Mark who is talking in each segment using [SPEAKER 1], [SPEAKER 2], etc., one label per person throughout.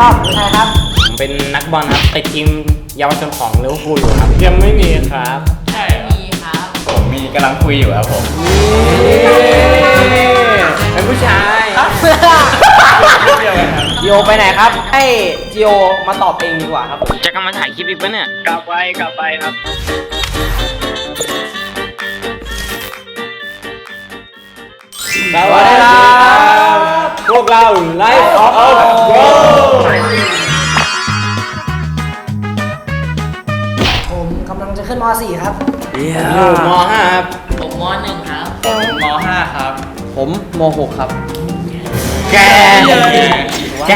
[SPEAKER 1] ชอบหรือไงครับ
[SPEAKER 2] ผมเป็นนักบอลครับติดทีมเยาวชนของลิเวอร์พูลอยู่ครับ ยังไม่มีครับ
[SPEAKER 3] ใช่มีครับ
[SPEAKER 4] ผมมีกำลังคุยอยู่ครับผม
[SPEAKER 2] เป็นผู้ชาย
[SPEAKER 4] เดียวกันครับ
[SPEAKER 1] จีโอไปไหนครับ ให้จีโอมาตอบเองดีกว่าครับ
[SPEAKER 2] จะกลับมาถ่ายคลิปอีกปะเนี่ย
[SPEAKER 4] กลับไปกลับไปครับ
[SPEAKER 2] สวัสดีครับ พวกเราไลฟ์ออฟโร
[SPEAKER 1] ผมกำลังจะขึ้นม .4 ครับ
[SPEAKER 2] อยู่ม .5 ครับ
[SPEAKER 3] ผมมหนึ่งครับ
[SPEAKER 4] ม .5 ครับ
[SPEAKER 1] ผมม .6 ครับ
[SPEAKER 2] แก แก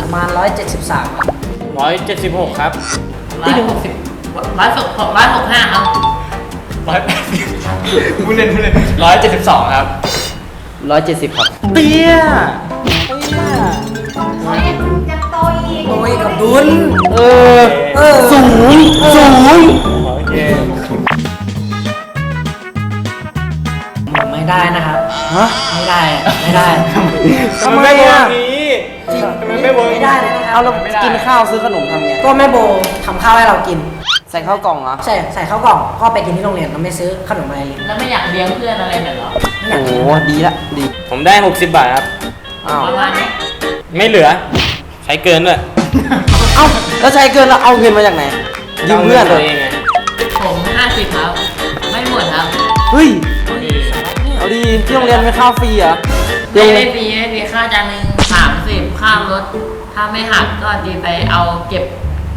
[SPEAKER 1] ประมาณ 173ครับ
[SPEAKER 2] ร้อยเจ็ดสิบหกครับ
[SPEAKER 3] ร้อยหกสิบร้อยหกร้อยหกห้าครับ
[SPEAKER 4] ร้อยแปดสิบ พูดเล่นพูดเล่นร้อยเจ็ดสิบสองครับ
[SPEAKER 1] 170ครับ
[SPEAKER 2] เตี้ย
[SPEAKER 5] เขายังยังโตอีก
[SPEAKER 1] โอ้ยกับดุล
[SPEAKER 2] เออ
[SPEAKER 1] เออ
[SPEAKER 2] สูงสูงโอเค
[SPEAKER 1] ไม่ได้นะครับ
[SPEAKER 2] ฮะ
[SPEAKER 1] ไม่ได้ไม่ได้
[SPEAKER 2] ทำไมไม่เวิร์กนี้ทำไมไม่เวิร์ก
[SPEAKER 1] ไม่ได้เลยนะครับ
[SPEAKER 6] เอาเรากินข้าวซื้อขนมทำไง
[SPEAKER 1] ก็แม่โบทำข้าวให้เรากิน
[SPEAKER 6] ใส่ข้าวกล่องเหรอ
[SPEAKER 1] ใส่ใส่ข้าวกล่องก็ไปกินที่โรงเรียนเราไม่ซื้อขนมอะไรเลย
[SPEAKER 3] แล้วไม่อยากเลี้ยงเพื่อนอะไรหน่อยเหรอ
[SPEAKER 1] ไม่อยาก
[SPEAKER 6] โอ้
[SPEAKER 1] กิน
[SPEAKER 6] โหดีละดี
[SPEAKER 2] ผมได้ 60 บาทครับ
[SPEAKER 6] อ้าว
[SPEAKER 3] ประมาณนี้
[SPEAKER 2] ไม่เหลือ ใช้เกินด้วย
[SPEAKER 6] เอ้าแล้วใช้เกินแล้วเอาเงินมาจากไหนยืมเพื่อน
[SPEAKER 2] ตั
[SPEAKER 6] เล
[SPEAKER 2] วยเองไง
[SPEAKER 3] ผมห้าสิบครับ ไม่หมดครับ
[SPEAKER 6] เฮ้ยเอาดีที่โรงเรียนไม่ข้าวฟรีเหรอ
[SPEAKER 3] ไม่ได้ฟรีไม่ฟรีค่าจานหนึ่งสามสิบค่ารถ ถ้าไม่หักก็ดีไปเอาเก็บ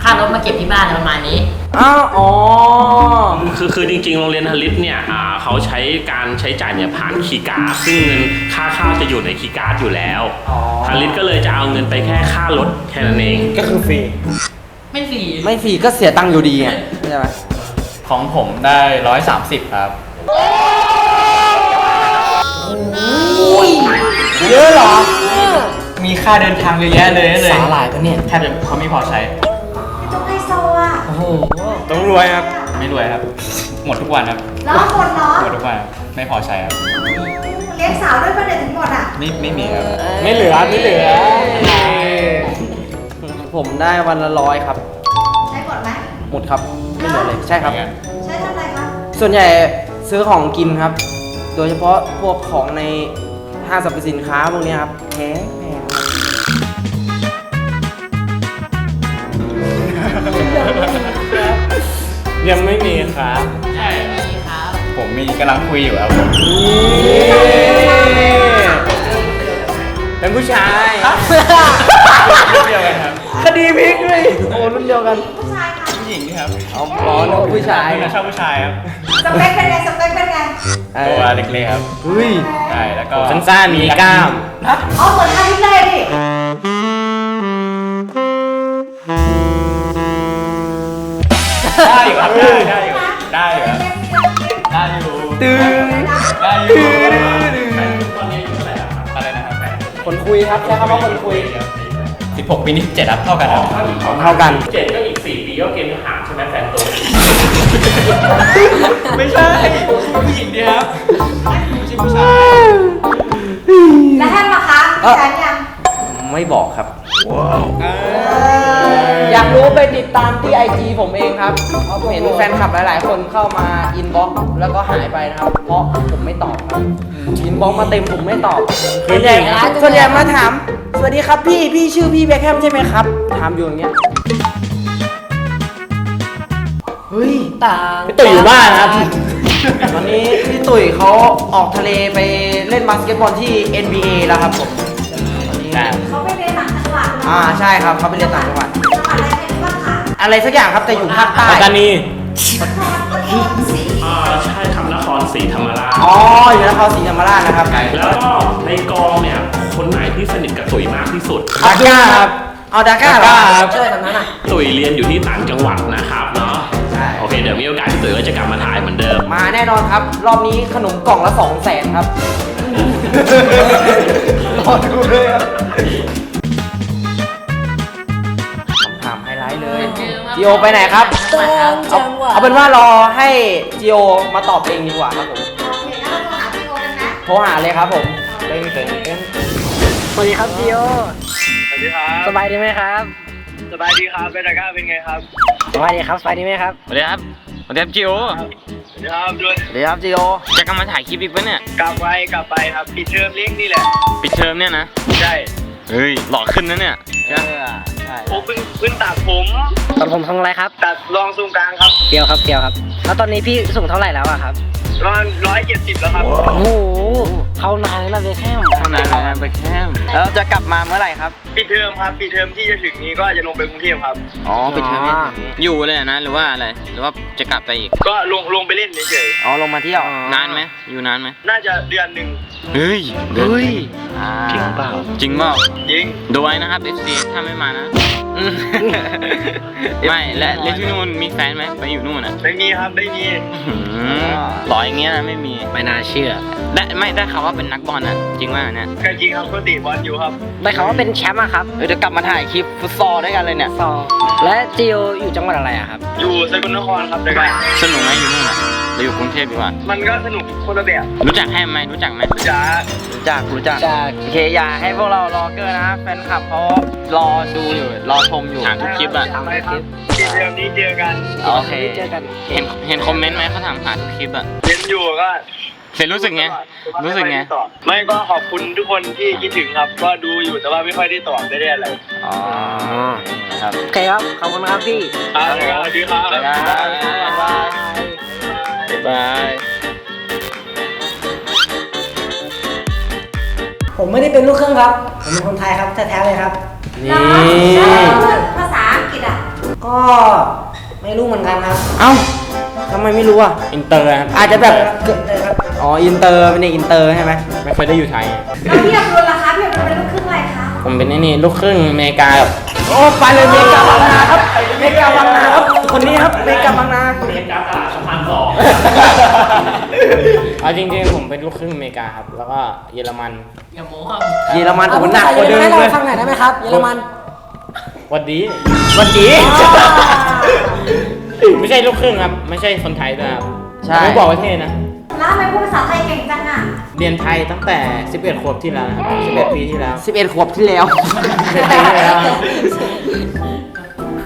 [SPEAKER 3] ค่ารถมาเก็บที่บ้านประมาณนี้
[SPEAKER 6] อ้าวอ๋อ
[SPEAKER 7] คือคือจริงๆ โรงเรียนฮาริสเนี่ยอ่าเขาใช้การใช้จ่ายเนี่ยผ่านคีย์การ์ดซึ่งเงินค่าข้าวจะอยู่ในคีย์การ์ดอยู่แล้วฮาริสก็เลยจะเอาเงินไปแค่ค่ารถแค่นั้นเอง
[SPEAKER 2] ก็คือฟรี
[SPEAKER 3] ไม่ฟรี
[SPEAKER 6] ไม่ฟรีก็เสียตังค์อยู่ดีไงใช่ไหม
[SPEAKER 4] ของผมได้ร้อยสามสิบครับ
[SPEAKER 6] เยอะเหรอ
[SPEAKER 4] มีค่าเดินทางเยอะแยะเลยเลย
[SPEAKER 1] สาหร่ายปะเนี่ย
[SPEAKER 4] แทบจะเขาไม่พอใช้
[SPEAKER 5] ต้อง
[SPEAKER 2] รวยครับ
[SPEAKER 4] ไม่รวยครับ หมดทุกวันครับ
[SPEAKER 5] แล้วหมดเนาะ
[SPEAKER 4] หมดทุกวันครับไม่พอใช้ครับ
[SPEAKER 5] เลี้ยงสาวด้วยประเด็นถึงหมดอะ
[SPEAKER 4] ไม่ไม่มีครับ
[SPEAKER 2] ไม่เหลือไม่เหลือ
[SPEAKER 6] ผมได้วันละร้อยครับ
[SPEAKER 5] ใช้หมดไหม
[SPEAKER 6] หมดครับ ไม่เหลือเลยใช่ครับ
[SPEAKER 5] ใช้ทำอะไรครับ
[SPEAKER 6] ส่วนใหญ่ซื้อของกินครับ โดยเฉพาะพวกของในห้างสรรพสินค้าพวกเนี้ยครับแพงแพง
[SPEAKER 2] ยังไม่มีครับ
[SPEAKER 3] ใช่มีครับ
[SPEAKER 4] ผมมีกำลังคุยอยู่ครับผม
[SPEAKER 2] เป็นผู้ชาย
[SPEAKER 4] เดียวกันครับ
[SPEAKER 6] คดีพลิกด้วยโอ้รุ่นเดียวกัน
[SPEAKER 5] ผู้ชายค่ะ
[SPEAKER 4] ผู้หญิงครับ
[SPEAKER 6] เอาอ๋อนึกว่าผู้ชาย
[SPEAKER 4] ผมชอบผู้ชายครับ
[SPEAKER 5] สเปคเป็นไงสเปคเป็นไง
[SPEAKER 6] เอ
[SPEAKER 4] ตัว
[SPEAKER 6] อ
[SPEAKER 4] เล็กๆครับ
[SPEAKER 6] เฮ้ย
[SPEAKER 4] ใช่แล้วก็
[SPEAKER 2] สั้นๆมีกล้าม
[SPEAKER 5] อ๋อเหมือนท่าที่เลยดิ
[SPEAKER 4] ครับได้ได้อยู่ได้อยู่ครับได้อยู่
[SPEAKER 6] ตึง
[SPEAKER 4] ได้อยู่อะไรนะครับ
[SPEAKER 6] คนคุยครับใช้คำว่าคนคุย
[SPEAKER 4] สิบหกปีนี้เจ็ดครับเท่ากันครับ
[SPEAKER 6] เท่ากัน
[SPEAKER 7] เจ็ดก็อีก4ปีก็เกณฑ์ทหารใช่ไหมแฟนตัว
[SPEAKER 4] ไม่ใช่ผู้หญิงดีครับไม่ใช่ผู้ชาย
[SPEAKER 5] แล้วแฮมล่ะคะ
[SPEAKER 6] เอ่อ
[SPEAKER 5] แฟนยัง
[SPEAKER 6] ไม่บอกครับ อยากรู้ไปติดตามที่ไอจีผมเองครับ เห็นแฟนคลับหลาย ๆ คนเข้ามาอินบ็อกแล้วก็หายไปนะครับ เพราะผมไม่ตอบครับอินบ็อกมาเต็มผมไม่ตอบส่วนใหญ่ส่วนใหญ่มาถาม สวัสดีครับพี่ พี่ชื่อพี่แบคแฮมใช่ไหมครับ ถามอยู่อย่างเงี้ย เฮ้ย
[SPEAKER 1] ต่าง
[SPEAKER 2] พี่ตุ๋ยอยู่บ้านครับ
[SPEAKER 6] ตอนนี้พี่ตุ๋ยเขาออกทะเลไปเล่นบาสเกตบอลที่ NBA แล้วครับผมตอนนี้
[SPEAKER 5] เขาไปเรียนต่างจังหวัด
[SPEAKER 6] อ่าใช่ครับเขาไปเรียนต่างจังหวัด
[SPEAKER 5] อะไร
[SPEAKER 6] สักอย่างครับแต่อยู่ภาคใต้
[SPEAKER 2] ปัตตานี
[SPEAKER 5] นครปฐมศรี
[SPEAKER 7] อ่าใช่ครับนครศรีธรรมราช
[SPEAKER 6] อ๋ออยู่นครศรีธรรมราชนะครับ
[SPEAKER 7] แล้วก็ในกองเนี่ยคนไหนที่สนิทกับตุ๋ยมากที่สุด
[SPEAKER 6] ดาก้าครับเอาดาก้าเหรอ
[SPEAKER 2] ดาก้าครับ
[SPEAKER 1] ช่วยทำนั้นอะ
[SPEAKER 7] ตุ๋ยเรียนอยู่ที่ต่างจังหวัดนะครับเนาะ
[SPEAKER 6] ใช่
[SPEAKER 7] โอเคเดี๋ยวมีโอกาสที่ตุ๋ยก็จะกลับมาถ่ายเหมือนเดิม
[SPEAKER 6] มาแน่นอนครับ รอบนี้ขนมกล่องละสองแสนครับรอดูเลยครับ จีโอไปไหนครับเอาเอาเป็นว่ารอให้จีโอมาตอบเองดีกว่าครับผม
[SPEAKER 5] โอเคแล้วเราโทรหาพี่โอกันนะ
[SPEAKER 6] โทรหาเลยครับผม
[SPEAKER 2] เต้นเต้นเต้น
[SPEAKER 6] สวัสดีครับจิโอ
[SPEAKER 4] สวัสดีครับ
[SPEAKER 6] สบายดีไหมครับ
[SPEAKER 4] สบายดีครับเป็นไงครับเป็นไงครับ
[SPEAKER 6] สบายดีครับสบายดีไหมครับ
[SPEAKER 2] สวัสดีครับสวัสดีครับจิโอ
[SPEAKER 4] สวัสดีครับด้วย
[SPEAKER 6] สวัสดีครับจิโอ
[SPEAKER 2] จะกลับมาถ่ายคลิปอีกปะเนี่ย
[SPEAKER 4] กลับไปกลับไปครับปิดเทอมเลี้ยงนี่แหละ
[SPEAKER 2] ปิดเทอมเนี่ยนะ
[SPEAKER 4] ใช่
[SPEAKER 2] เฮ้ยหล่อขึ้นนะเนี่ย
[SPEAKER 6] เออใช่
[SPEAKER 4] ผมเพิ่งเพิ่งตัดผม
[SPEAKER 6] ตอนผมทำอะไรครับ
[SPEAKER 4] ตัดรองทรงกลางครับ
[SPEAKER 6] เกียวครับเกียวครับ แล้วตอนนี้พี่สูงเท่าไหร่แล้วอะครับ
[SPEAKER 4] ประมาณร้อยเจ็ดสิบแล้วครับ
[SPEAKER 6] โอ้โหเข้านานเลยนะเบคแฮม
[SPEAKER 2] เท่านั้นนะไปแคม
[SPEAKER 6] แล้วจะกลับมาเมื่อไหร่ครับ
[SPEAKER 4] ปิดเทอมครับปิดเทอมที่จะถึงนี้ก็จะลงไปกรุงเทพครับ
[SPEAKER 2] อ๋อปิดเทอมเนี่ยอยู่เลยนะหรือว่าอะไรหรือว่าจะกลับไปอีก
[SPEAKER 4] ก็ลงลงไปเล่นเฉย
[SPEAKER 6] อ๋อลงมาเที่ยว
[SPEAKER 2] นานไหมอยู่นานไหม
[SPEAKER 4] ๆน่าจะเดือนหนึ่ง
[SPEAKER 2] เฮ้ย
[SPEAKER 6] เฮ้ย
[SPEAKER 2] จริงเปล่าจริงเปล่า
[SPEAKER 4] ยิง
[SPEAKER 2] ดูไว้นะครับ FC ถ้าไม่มานะอืม ไม่และและที่นู่นมีแฟนไหมไปอยู่นู่นอะ
[SPEAKER 4] ไม่มีครับไม่มี
[SPEAKER 2] อื้อหือหล่ออย่างเงี้ยนะไม่มี
[SPEAKER 6] ไม่น่าเชื่อ
[SPEAKER 2] ได้ไม่ได้ข่าวว่าเป็นนักบอลอะ จริงว่าเนี่ย
[SPEAKER 4] ก็จริงครับก็ติบอลอยู่ครับ
[SPEAKER 6] ได้ข่าวว่าเป็นแชมป์อะครับ
[SPEAKER 2] เดี๋ยวกลับมาถ่ายคลิปฟุตซอลด้วยกันเลยเนี่ย
[SPEAKER 6] ซอและจิโออยู่จังหวัดอะไรอะครับ
[SPEAKER 4] อยู่สกลนครครับแต่ก็
[SPEAKER 2] สนุกไหมอยู่นู่นอะ เราอยู่กรุงเทพดีกว่า
[SPEAKER 4] มันก็สนุกคนละแบบ
[SPEAKER 2] รู้จักแฮมไหมรู้จักไหม
[SPEAKER 4] จ๋า
[SPEAKER 6] รู้จักรู้จักโอเคอย่าให้พวกเรารอเกอร์นะครับแฟนคลับเขารอดูอยู่รอชมอยู่
[SPEAKER 2] ถามทุกคลิปอะ
[SPEAKER 4] ไปครับปิดเทอมนี้เจอกัน
[SPEAKER 6] โอเค เจอกัน
[SPEAKER 2] เห็นเห็นคอมเมนต์ไหมเขาถามหาทุกคลิปอะ
[SPEAKER 4] เรียนอยู่ก็
[SPEAKER 2] เห็นรู้สึกไงรู้สึกไง
[SPEAKER 4] ไม่ก็ขอบคุณทุกคนที่คิดถึงครับ ก็ดูอยู่แต่ว่าไม่ค่อยได้ตอบไม่ได้อะไร
[SPEAKER 2] อ๋อครับ
[SPEAKER 6] โอเคครับขอบคุณครับพี่
[SPEAKER 4] ครับสวัสดีครับ
[SPEAKER 2] บ๊ายบาย บาย
[SPEAKER 8] ผมไม่ได้เป็นลูกครึ่งครับ ผมเป็นคนไทยครับแท้ๆเลยครับ
[SPEAKER 6] นี่
[SPEAKER 5] แล้วพูดภาษาอังกฤษอะ
[SPEAKER 8] ก็ไม่รู้เหมือนกันครับ
[SPEAKER 6] เอ้าทำไมไม่รู้อะ
[SPEAKER 2] อินเตอร์ครับ
[SPEAKER 6] อาจจะแบบ
[SPEAKER 8] เลยครับ
[SPEAKER 6] อ๋อ อินเตอร์เป็นเด็กอินเตอร์ใช่ไหม
[SPEAKER 2] ไม่เคยได้อยู่ไทย
[SPEAKER 5] แล้วพี่อับดุลล่ะคะพี่อับดุลเป็นลูกครึ่งอะไรคะ
[SPEAKER 2] ผมเป็นนี่นี่ลูกครึ่งอเมริกากับ
[SPEAKER 6] โอ้ไปเลยเมกาบางนาครับ เมกาบางนาครับ คนนี้ครับ เมกาบางนา
[SPEAKER 2] เอาจริงๆผมเป็นลูกครึ่งอเมริกาครับ แล้วก็เยอรมัน
[SPEAKER 3] อย่าโม้ครับ
[SPEAKER 6] เยอรมันโอ้โหหนักกว่าเดิม
[SPEAKER 8] ให้เรา
[SPEAKER 6] เลย
[SPEAKER 8] ฟังหน่อยได้ไหมครับ เยอรมัน
[SPEAKER 2] วันดี
[SPEAKER 6] วันดี
[SPEAKER 2] ไม่ใช่ลูกครึ่งครับ ไม่ใช่คนไทยด้วยครับ
[SPEAKER 6] ใช่
[SPEAKER 2] ไม่บอกประเทศนะ
[SPEAKER 5] แล้วทำไมพูดภาษาไทยเก่งจังอะ
[SPEAKER 2] เรียนไทยตั้งแต่ 11 ขวบที่แล้วนะครับ11 ปีที่แล้ว
[SPEAKER 6] 11 ขวบที่แล้ว
[SPEAKER 2] 11ปีที่แล้วครับ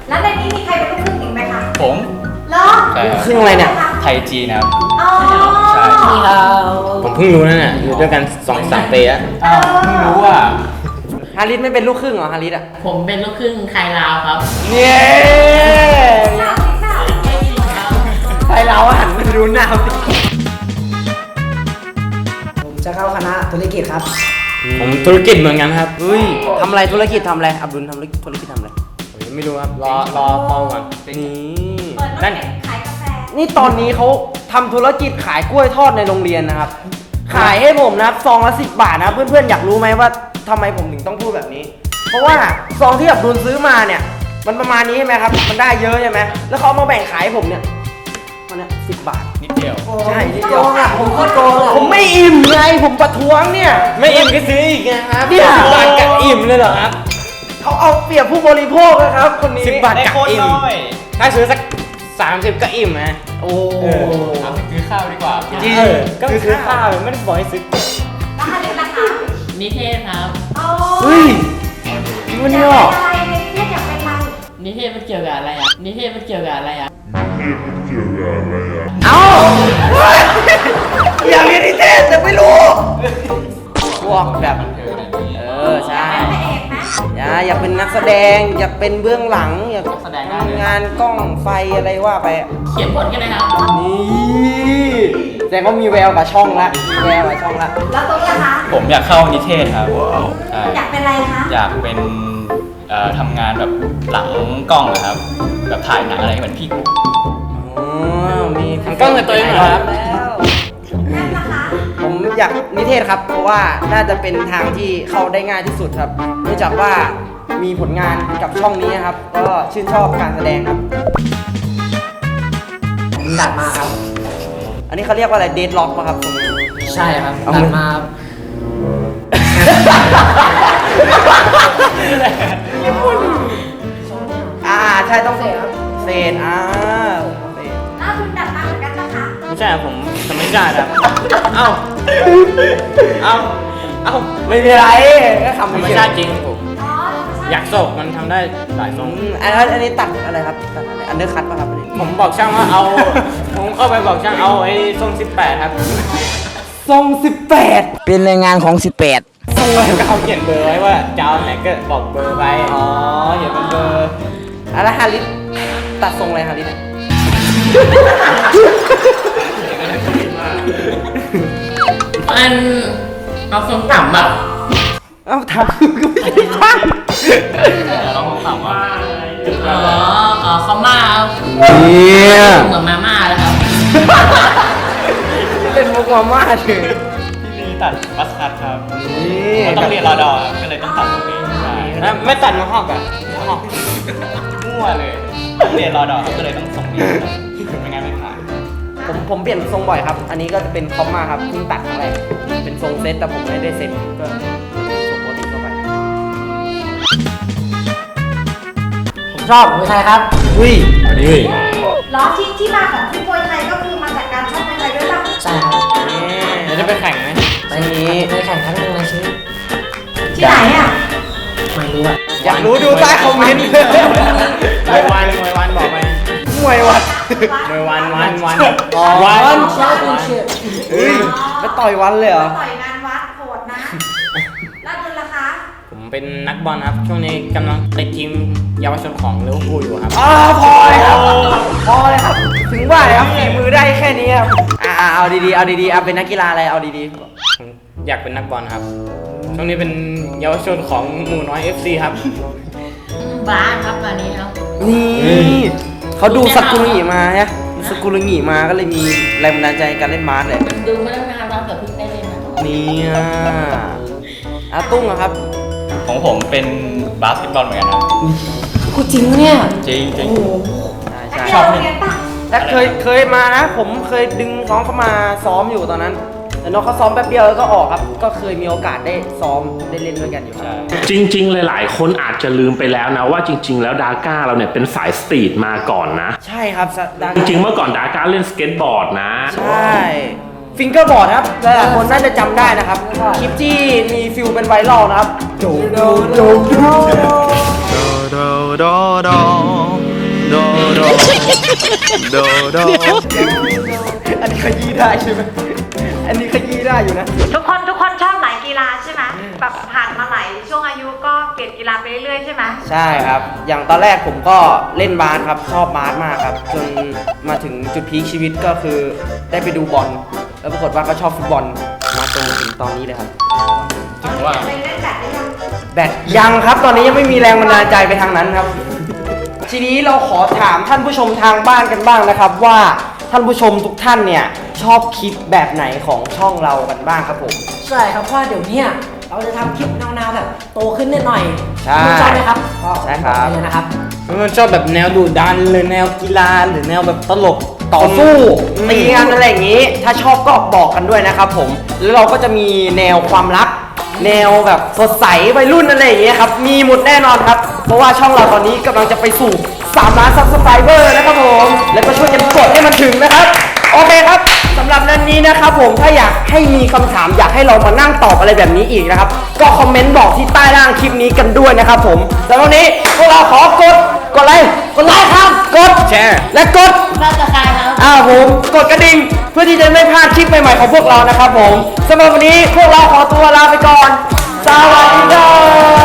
[SPEAKER 5] แล้วในนี้มีใครเป็นลูกครึ่งอีกไหมคะ
[SPEAKER 4] ผม
[SPEAKER 5] เหรอ
[SPEAKER 4] ใช่ครับ
[SPEAKER 6] ครึ่งอะไรเนี่ย
[SPEAKER 4] ไทยจีนครับ
[SPEAKER 5] อ๋อ
[SPEAKER 4] ใช่
[SPEAKER 8] นี่ครับ
[SPEAKER 2] ผมเพิ่งรู้นั่นแหละอยู่ด้วยกัน2อสามปีแล้ว
[SPEAKER 4] อ้าวเพิ่งรู้อะ
[SPEAKER 6] ฮาริสไม่เป็นลูกครึ่งเหรอฮาริสอะ
[SPEAKER 3] ผมเป็นลูกครึ่งไทยลาวครับ
[SPEAKER 6] เนี่ย
[SPEAKER 5] ทราบทราบ
[SPEAKER 6] ไทยเราหันมาดูหน้าสิ
[SPEAKER 8] ผมจะเข้าคณะธุรกิจครับ
[SPEAKER 2] ผมธุรกิจเหมือนกันครับ
[SPEAKER 6] เฮ้ยทำอะไรธุรกิจทำอะไรอับดุลทำธุรกิจธุรกิจทำอะไร
[SPEAKER 2] ผมยังไม่รู้ครับรอรอโตก่อน
[SPEAKER 6] นี่
[SPEAKER 5] เปิดรถเข็นขายกาแฟ
[SPEAKER 6] นี่ตอนนี้เขาทำธุรกิจขายกล้วยทอดในโรงเรียนนะครับ ขายให้ผมนะครับซองละสิบบาทนะครับเพื่อนๆอยากรู้ไหมว่าทำไมผมถึงต้องพูดแบบนี้ เพราะว่าซองที่อับดุลซื้อมาเนี่ย มันประมาณนี้ใช่ไหมครับ มันได้เยอะใช่ไหมแล้วเขาเอามาแบ่งขายให้ผมเนี่ยมันเนี่ยสิบบาท
[SPEAKER 4] นิดเดียว
[SPEAKER 6] ใช่นิด
[SPEAKER 8] โก
[SPEAKER 6] เดียว
[SPEAKER 8] งอะผมโคตรโกงอะ
[SPEAKER 6] ผมไม่อิ่มไงผมประท้วงเนี่ย
[SPEAKER 2] ไม่อิ่มก็ซื้ออีกนะครับ
[SPEAKER 6] เนี่ย
[SPEAKER 2] สิบบาทกับอิ่มเลยเหรอครับ
[SPEAKER 6] เขาเอาเปรียบผู้บริโภคนะครับ คนนี้
[SPEAKER 2] สิบบาทกับอิ่ม
[SPEAKER 4] ได้โคตรน้อย
[SPEAKER 2] ถ้าซื้อสัก สามสิบก็อิ่มนะ
[SPEAKER 6] โอ้
[SPEAKER 4] เอาไปซื้อข้าวดีกว่า
[SPEAKER 6] จริง
[SPEAKER 2] เออก็ซื้อข้าวไม่ได้บอกให้ซื้อ
[SPEAKER 5] แล้วฮาริสล่ะคะ
[SPEAKER 3] นิเทศครับ
[SPEAKER 5] อ๋อ
[SPEAKER 6] เฮ้ยมัน
[SPEAKER 5] อยา
[SPEAKER 6] เนี่
[SPEAKER 5] ก
[SPEAKER 6] ย
[SPEAKER 5] เป็นอะไรเนี่ยเรียกอยากเป็นอะไร
[SPEAKER 3] นิเทศมันเกี่ยวกับอะไรอะ นิเทศมันเกี่ยวกับอะไรอะ
[SPEAKER 6] เอ้าอยากเรียนนิเทศแต่ไม่รู้พวกแบบ เออใช่
[SPEAKER 5] เป็นพระเอกไหม
[SPEAKER 6] อย่าอยากเป็นนักแสดง อยากเป็นเบื้องหลัง อยากทำงานกล้องไฟอะไรว่าไปอะ
[SPEAKER 3] เขียนบทกันเลยครับ
[SPEAKER 6] นี่แสดงว่ามีแววกับช่องละมีแววกับช่องละ
[SPEAKER 5] แล้วตุ๊กล่ะคะ
[SPEAKER 4] ผมอยากเข้านิเทศครับใช่
[SPEAKER 5] อยากเป็นอะไรคะ
[SPEAKER 4] อยากเป็นเอ่อทำงานแบบหลังกล้องนะครับ แบบถ่ายหนังอะไรเหมือนพี่
[SPEAKER 6] อ๋อ มี
[SPEAKER 2] ทำกล้องกับตัวเองเหรอครับ
[SPEAKER 5] แม่ล่ะคะ
[SPEAKER 6] ผม อยากนิเทศครับ เพราะว่าน่าจะเป็นทางที่เข้าได้ง่ายที่สุดครับเนื่องจากว่ามีผลงานกับช่องนี้ครับ ก็ชื่นชอบการแสดงครับ
[SPEAKER 8] ผมดัดมาครับ
[SPEAKER 6] อันนี้เขาเรียกว่าอะไรเดดล็อกป่ะครับตรงนี้
[SPEAKER 8] ใช่ครับ
[SPEAKER 6] เอา
[SPEAKER 8] ดั
[SPEAKER 6] มื
[SPEAKER 8] ด
[SPEAKER 6] อ
[SPEAKER 8] มาครับ
[SPEAKER 6] อ่าใช่ต้องเศษครับเศษอ่า
[SPEAKER 2] ช่ครับผมธรรมชาติครับ เอ้า เอ้า
[SPEAKER 6] เอ้าไม่เป็นไรก็คำ
[SPEAKER 4] ธรรม
[SPEAKER 6] ไม่
[SPEAKER 4] ชา
[SPEAKER 6] ใช่
[SPEAKER 4] ติจริงผม
[SPEAKER 5] อ๋อ
[SPEAKER 4] อยากโศกมันทำได้หลายทรง
[SPEAKER 6] อันนี้อันนี้ตัดอะไรครับตัดอะไรอันเดอร์คัตป่ะครับอันนี้
[SPEAKER 4] ผมบอกช่างว่าเอา ผมเข้าไปบอกช่างเอาไอ้ทรง18 ครับ
[SPEAKER 6] ทรงสิบแปด
[SPEAKER 8] เป็นแรงงานของ 18
[SPEAKER 6] ทรงอะไรครับ
[SPEAKER 4] เขาเขียนเบอร์ไว้ว่าจะเอาไหนก็บอกเบอร์ไป
[SPEAKER 6] อ๋อ
[SPEAKER 4] เขียนเป็นเบอร์
[SPEAKER 6] อะไรฮาริสตัดทรงอะไรฮาริส
[SPEAKER 3] มันเอาทรงต่ำแบบ
[SPEAKER 6] เอ้าทำก็ไม่ได้ช่าง
[SPEAKER 4] เราถามว่า
[SPEAKER 3] อ๋ออ๋อเขามาเอา
[SPEAKER 6] เนี่ย
[SPEAKER 3] เหมือนมาม่าเลยครับ
[SPEAKER 6] เล่นมุกมาม่าเฉย
[SPEAKER 4] พี่ลีตัดบัสคัทครับ
[SPEAKER 6] นี่
[SPEAKER 4] เราต้องเรียนรอดอครับก็เลยต้องตัดตรงนี้ใช่แล้วไม่ตัดมาหอกอะมาหอกมั่วเลยต้องเรียนรอดอครับก็เลยต้องส่งนี้ไม่งั้นไม่ ผ่าน
[SPEAKER 6] ผมผมเปลี่ยนทรงบ่อยครับ อันนี้ก็จะเป็นคอมมาครับเพิ่งตัดครั้งแรกเป็นทรงเซตแต่ผมไม่ได้เซตก็ทรงปกติเข้าไป
[SPEAKER 8] ผมชอบมวยไทยครับ
[SPEAKER 6] อุ้ย
[SPEAKER 7] นี่
[SPEAKER 5] ล้อที่ที่มาของที่มวยไทยก็คือมาจากการชอบมวยไทยด้วยป่ะ
[SPEAKER 8] ใช่ครับ
[SPEAKER 4] เดี๋ยวจะไปแข่งไหม
[SPEAKER 8] ไปเคยแข่งครั้งหนึ่งในชีวิต
[SPEAKER 5] ที่ไหนอะ
[SPEAKER 8] ไม่รู้อะ
[SPEAKER 6] อยากรู้ดูใต้คอมเมนต์
[SPEAKER 4] มวยวันมวยวันบอกไป
[SPEAKER 6] มวยวัด
[SPEAKER 4] มวยวันวันวัน
[SPEAKER 6] อ๋อ
[SPEAKER 4] วัน
[SPEAKER 6] วัน
[SPEAKER 8] แชมเปี้ยนชิพ
[SPEAKER 6] เฮ้ยไปต่อยวันเลยเหรอ
[SPEAKER 5] ต่อยงานวัดโหดนะแล้วเงินราคา
[SPEAKER 4] ผมเป็นนักบอลครับ ช่วงนี้กำลังติดทีมเยาวชนของลิเวอร์พูลอยู่ครับ
[SPEAKER 6] อ่าพอเลยครับพอเลยครับ ถึงว่าเลยครับฝีมือได้แค่นี้ครับอ่าเอาดีๆเอาดีๆเอาเป็นนักกีฬาอะไรเอาดี
[SPEAKER 4] ผมอยากเป็นนักบอลครับช่วงนี้เป็นเยาวชนของหมู่น้อย FC ครับ
[SPEAKER 3] บ้านครับตอนนี้ครับ
[SPEAKER 6] ๆนี่ เขาดูสกุลหงีมาฮะดูสกุลหงีมาก็เลยมีแรงบันดาลใจในการเล่นบาสเลย
[SPEAKER 3] ดูมาตั้งนานแล้วแต่เพิ่งได้เล่นนะ
[SPEAKER 6] เนี่ยอาตุ้งอะครับ
[SPEAKER 4] ของผมเป็นบาสเกตบอลเหมือนกันครับ
[SPEAKER 8] กูจริงปะเนี่ย
[SPEAKER 4] จริงจริง
[SPEAKER 6] ใช่
[SPEAKER 5] นัก
[SPEAKER 6] ใช่
[SPEAKER 5] เรียนโรงเรียนป่ะ
[SPEAKER 6] แต่เคยเคยมานะ ผมเคยดึงน้องเขามาซ้อมอยู่ตอนนั้น แต่น้องเขาซ้อมแป๊บเดียวแล้วก็ออกครับ ก็เคยมีโอกาสได้ซ้อมได้เล่นด้วยกันอยู่ครับ
[SPEAKER 7] จริง ๆ หลาย ๆ คนอาจจะลืมไปแล้วนะว่าจริง ๆ แล้วดาก้าเราเนี่ยเป็นสายสตรีทมาก่อนนะ
[SPEAKER 6] ใช่ครับดัง
[SPEAKER 7] จริง ๆ เมื่อก่อนดาก้าเล่นสเก็ตบอร์ดนะ
[SPEAKER 6] ใช่ฟิงเกอร์บอร์ดครับหลายๆคนน่าจะจำได้นะครับ คลิปที่มีฟิลเป็นไวรัลนะครับโดโดโดโด
[SPEAKER 9] โดโดโดโดโดโดโด
[SPEAKER 6] อันนี้ขยี้ได้ใช่ไหม อันนี้ขยี้ได้อยู่นะ
[SPEAKER 5] ทุกคนทุกคนชอบหลายกีฬาใช่ไหมแบบผ่านมาหลายช่วงอายุก็เปลี่ยนกีฬาไปเรื่อยๆใช่ไหม
[SPEAKER 6] ใช่ครับ อย่างตอนแรกผมก็เล่นบาสครับ ชอบบาสมากครับ จนมาถึงจุดพีคชีวิตก็คือได้ไปดูบอล แล้วปรากฏว่าก็ชอบฟุตบอล มาจนถึงตอนนี้เลยครับ
[SPEAKER 4] ถึงว่า
[SPEAKER 5] ไปเล่นแบดได้ยัง
[SPEAKER 6] แบตยังครับ ตอนนี้ยังไม่มีแรงบันดาลใจไปทางนั้นครับ ทีนี้เราขอถามท่านผู้ชมทางบ้านกันบ้างนะครับว่า ท่านผู้ชมทุกท่านเนี่ยชอบคลิปแบบไหนของช่องเรากันบ้างครับผม
[SPEAKER 8] ใช่ครับเพราะว่าเดี๋ยวเนี้ยเราจะทำคลิปแนวๆแบบโตขึ้นนิดหน่อย
[SPEAKER 6] ใช่
[SPEAKER 8] คุณชอบไหมครับก็
[SPEAKER 6] ใช่ครับ
[SPEAKER 8] อกไปเลยนะครับ
[SPEAKER 4] มันชอบแบบแนวดุดันหรือแนวกีฬาหรือแนวแบบตลก
[SPEAKER 6] ต่อสู้
[SPEAKER 4] อืม
[SPEAKER 6] ตีกันอะไรอย่างนี้ ถ้าชอบก็บอกกันด้วยนะครับผม แล้วเราก็จะมีแนวความรัก แนวแบบสดใสวัยรุ่นอะไรอย่างเงี้ยครับ มีหมดแน่นอนครับ เพราะว่าช่องเราตอนนี้กำลังจะไปสู่ 3 ล้านซับสไครเบอร์นะครับผม แล้วก็ช่วยกันกดให้มันถึงนะครับ โอเคครับสำหรับนั้นนี้นะครับผมถ้าอยากให้มีคำถามอยากให้เรามานั่งตอบอะไรแบบนี้อีกนะครับ ก็คอมเมนต์บอกที่ใต้ล่างคลิปนี้กันด้วยนะครับผมสำหรับวันนี้พวกเราขอกด กดไลค์กดไลค์ครับ กด
[SPEAKER 4] แชร์
[SPEAKER 6] และกด
[SPEAKER 3] บ้านตะไคร้ครับ
[SPEAKER 6] อ้าวผมกดกระดิ่งเพื่อที่จะไม่พลาดคลิปใหม่ๆของพวกเรานะครับผมสำหรับวันนี้พวกเราขอตัวลาไปก่อนสวัสดีครับ